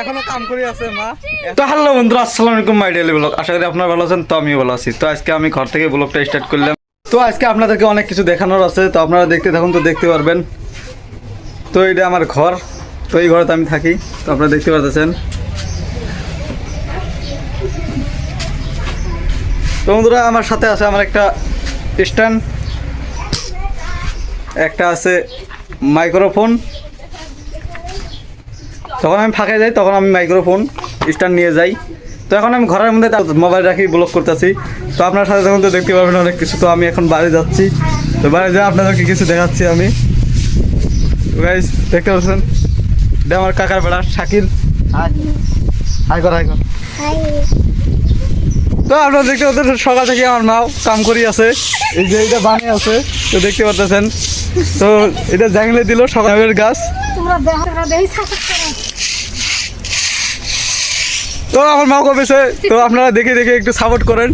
এখনও কাম আছে, মা। আসসালামু আলাইকুম আশা করি আপনারা ভালো আছেন, তো আমিও আছি। তো আজকে আমি ঘর থেকে স্টার্ট করলাম। তো আজকে আপনাদেরকে অনেক কিছু দেখানোর আছে, তো আপনারা দেখতে থাকুন, তো দেখতে পারবেন। তো এটা আমার ঘর, তো এই ঘরে আমি থাকি, তো আপনারা দেখতে পাচ্ছেন তো বন্ধুরা, আমার সাথে আছে আমার একটা স্ট্যান্ড। একটা আছে মাইক্রোফোন। যখন আমি ফাঁকে যাই তখন আমি মাইক্রোফোন স্ট্যান্ড নিয়ে যাই। তো এখন আমি ঘরের মধ্যে মোবাইল রাখি ব্লগ করতেছি। তো আপনার সাথে তখন তো দেখতে পাবেন অনেক কিছু তো আমি এখন বাইরে যাচ্ছি। তো বাইরে যাই আপনাদেরকে কিছু দেখাচ্ছি আমি। গাইজ দেখতে পাচ্ছেন? এটা আমার কাকার বেড়া শাকিল। হাই কর হাই কর। তো আপনারা দেখতে পাচ্ছেন সকাল থেকে আমার মাও কাম করি আছে। এই যে এটা বানিয়ে আছে তো দেখতে পাচ্ছেন তো এটা জাংলে দিল সকালের গাছ। তোমরা দেখো তোমরা দেখি সাপোর্ট করো তো আমার মা কবেছে তো আপনারা দেখে দেখে একটু সাপোর্ট করেন।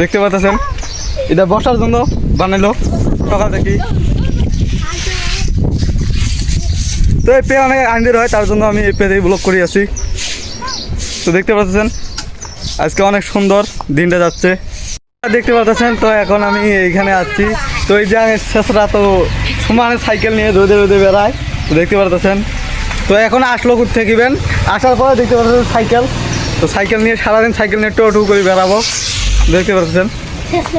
দেখতে পাচ্ছেন, এটা বসার জন্য বানাইলো, সকাল থেকে। তো এই পেয়ে অনেক আইনদের হয়, তার জন্য আমি এই পেতেই ব্লক করে আছি তো দেখতে পাচ্ছেন, আজকে অনেক সুন্দর দিনটা যাচ্ছে। দেখতে পাচ্ছেন, তো এখন আমি এইখানে আছি। তো এই যে শেষরা তো সমানে সাইকেল নিয়ে রোদে রোদে বেড়ায় দেখতে পাচ্ছেন। তো এখন আসলো কোথা থেকেবেন আসার পরে দেখতে পাচ্ছেন সাইকেল। তো সাইকেল নিয়ে সারাদিন সাইকেল নিয়ে টো টু করে বেড়াবো। দেখতে পাচ্ছেন?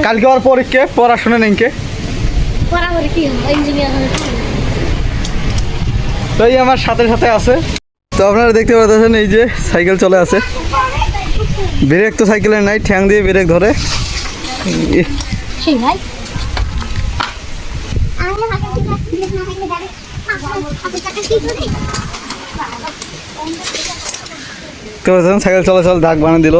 কালকে আর পরীক্ষা পড়াশোনা নেইকে পড়াশোনা কি। তো এই আমার সাথে সাথে আছে। তো আপনারা দেখতে পাচ্ছেন এই যে সাইকেল চলে আছে। ব্রেক তো সাইকেলের নাই ঠ্যাং দিয়ে ব্রেক ধরে। ইহ, সেই ভাই? তো পাচ্ছেন সাইকেল চলাচল দাগ বানিয়ে দিল।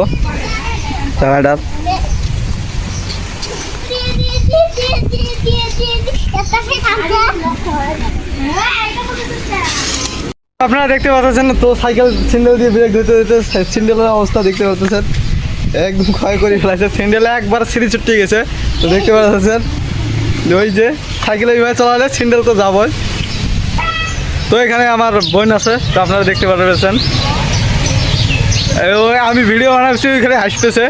আপনারা দেখতে পাচ্ছেন তো সাইকেল সিন্ডেল দিয়ে ব্রেক ধরতে ধরতে সিন্ডেলের অবস্থা দেখতে পাচ্ছেন। একদম ক্ষয় করে ফেলাছে। সিন্ডেলে একবার সিঁড়ি চুটে গেছে। তো দেখতে পাচ্ছেন ওই যে সাইকেল এইভাবে চালালে সিন্ডেল তো যাবই। তো এখানে আমার বোন আছে, তো আপনারা দেখতে পারবেন। আমি ভিডিও বানাচ্ছি ওইখানে হাসতেছে।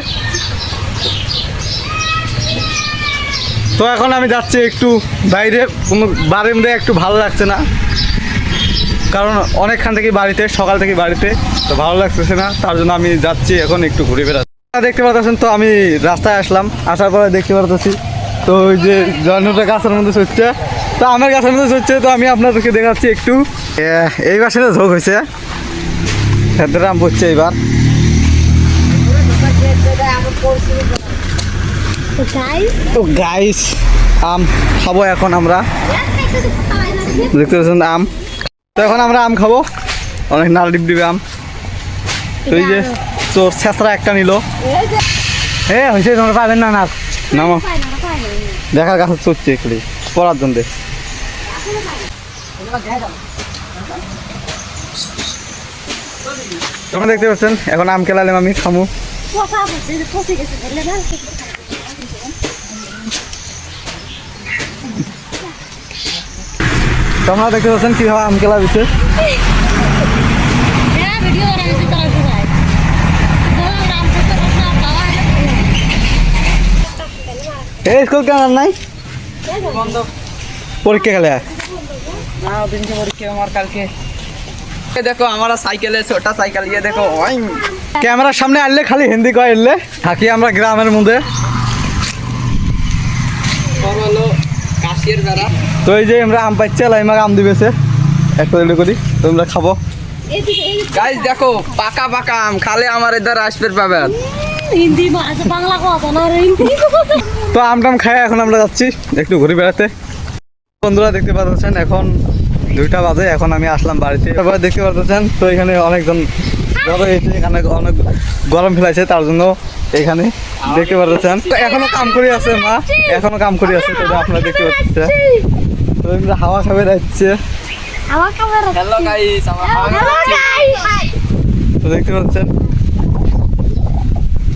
তো এখন আমি যাচ্ছি একটু বাইরে, কোনো বাড়ির মধ্যে একটু ভালো লাগছে না। কারণ অনেকক্ষণ থেকে বাড়িতে, সকাল থেকে বাড়িতে, তো ভালো লাগতেছে না, তার জন্য আমি যাচ্ছি এখন একটু ঘুরে বেড়াচ্ছি দেখতে পাচ্ছেন তো, আমি রাস্তায় আসলাম, আসার পরে দেখতে পাচ্ছি তো ওই যে জন্মটা গাছের মধ্যে চড়ছে তো আমার গাছের মধ্যে চড়ছে তো আমি আপনাদেরকে দেখাচ্ছি একটু। এ- এই বাসে ঝোঁক হয়েছে। আম পড়ছে এইবার। তো গাইস আম খাব এখন আমরা। দেখতে পাচ্ছেন আম। তো এখন আমরা আম খাব। অনেক নাল ডিপ দিবে আম। তো এই যে তোর ছেঁচড়া একটা নিল। এ হয়েছে তোমরা পাবেন না না নামো দেখার কাছে চড়ছে একটু। পড়ার জন্য। তোমরা দেখতে পাচ্ছেন, এখন আম খেলালাম আমি খামু। তোমরা দেখতে পাচ্ছেন কীভাবে আম খেলা দিচ্ছে এই স্কুল কেন নাই? পরীক্ষা খেলে না দিনকে পরীক্ষা আমার কালকে। এ দেখো আমার সাইকেলে ছোটা সাইকেল ইয়ে দেখো ওই ক্যামেরার সামনে আনলে খালি হিন্দি কয় এলে। থাকি আমরা গ্রামের মধ্যে। তো এই যে আমরা আম পাচ্ছি লাইমাকে আম দিবেছে। একটা রেডি করি তোমরা খাব। গাইস দেখো পাকা পাকা আম খালে আমার এদার আসবে পাবেন হিন্দি তো আম টাম খাই এখন আমরা যাচ্ছি একটু ঘুরে বেড়াতে। বন্ধুরা দেখতে পাচ্ছেন এখন দুইটা বাজে এখন আমি আসলাম বাড়িতে। তারপরে দেখতে পাচ্ছেন তো এখানে অনেকজন বড় হয়েছে এখানে অনেক গরম ফেলাইছে তার জন্য এখানে দেখতে পাচ্ছেন এখনও কাম করে আছে মা। এখনও কাম করে আছে তো আপনারা দেখতে পাচ্ছেন তো এমনি হাওয়া খাবে যাচ্ছে আমার ক্যামেরা হ্যালো গাইস আমার তো দেখতে পাচ্ছেন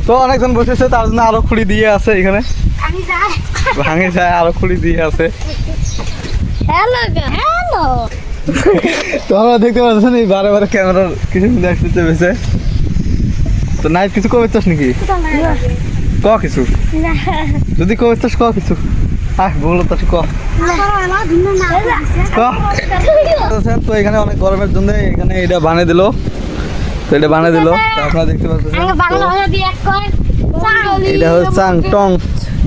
তো অনেকজন বসেছে তার জন্য আরও খুঁড়ি দিয়ে আছে এখানে। ভাঙে যায় আরও খুঁড়ি দিয়ে আছে। হ্যালো হ্যালো তো আমরা দেখতে পাচ্ছেন এই বারে বারে ক্যামেরার কিছু আসতে চেপেছে তো নাই কিছু কবে চাস নাকি? ক কিছু? যদি কবে চাস ক কিছু? আহ বলো তো ক। ক? তো এখানে অনেক গরমের জন্য এখানে এটা বানিয়ে দিল। তো এটা বানিয়ে দিল। আপনারা দেখতে পাচ্ছেন এটা হচ্ছে চাং টং।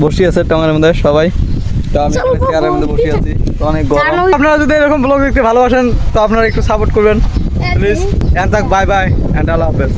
বসে আছে টঙের মধ্যে সবাই। তো আমি এখানে চেয়ারের মধ্যে বসে আছি। তো অনেক গরম। আপনারা যদি এরকম ব্লগ দেখতে ভালোবাসেন তো আপনারা একটু সাপোর্ট করবেন। প্লিজ এন্ড তাক বাই বাই অ্যান্ড আল্লাহ হাফেজ।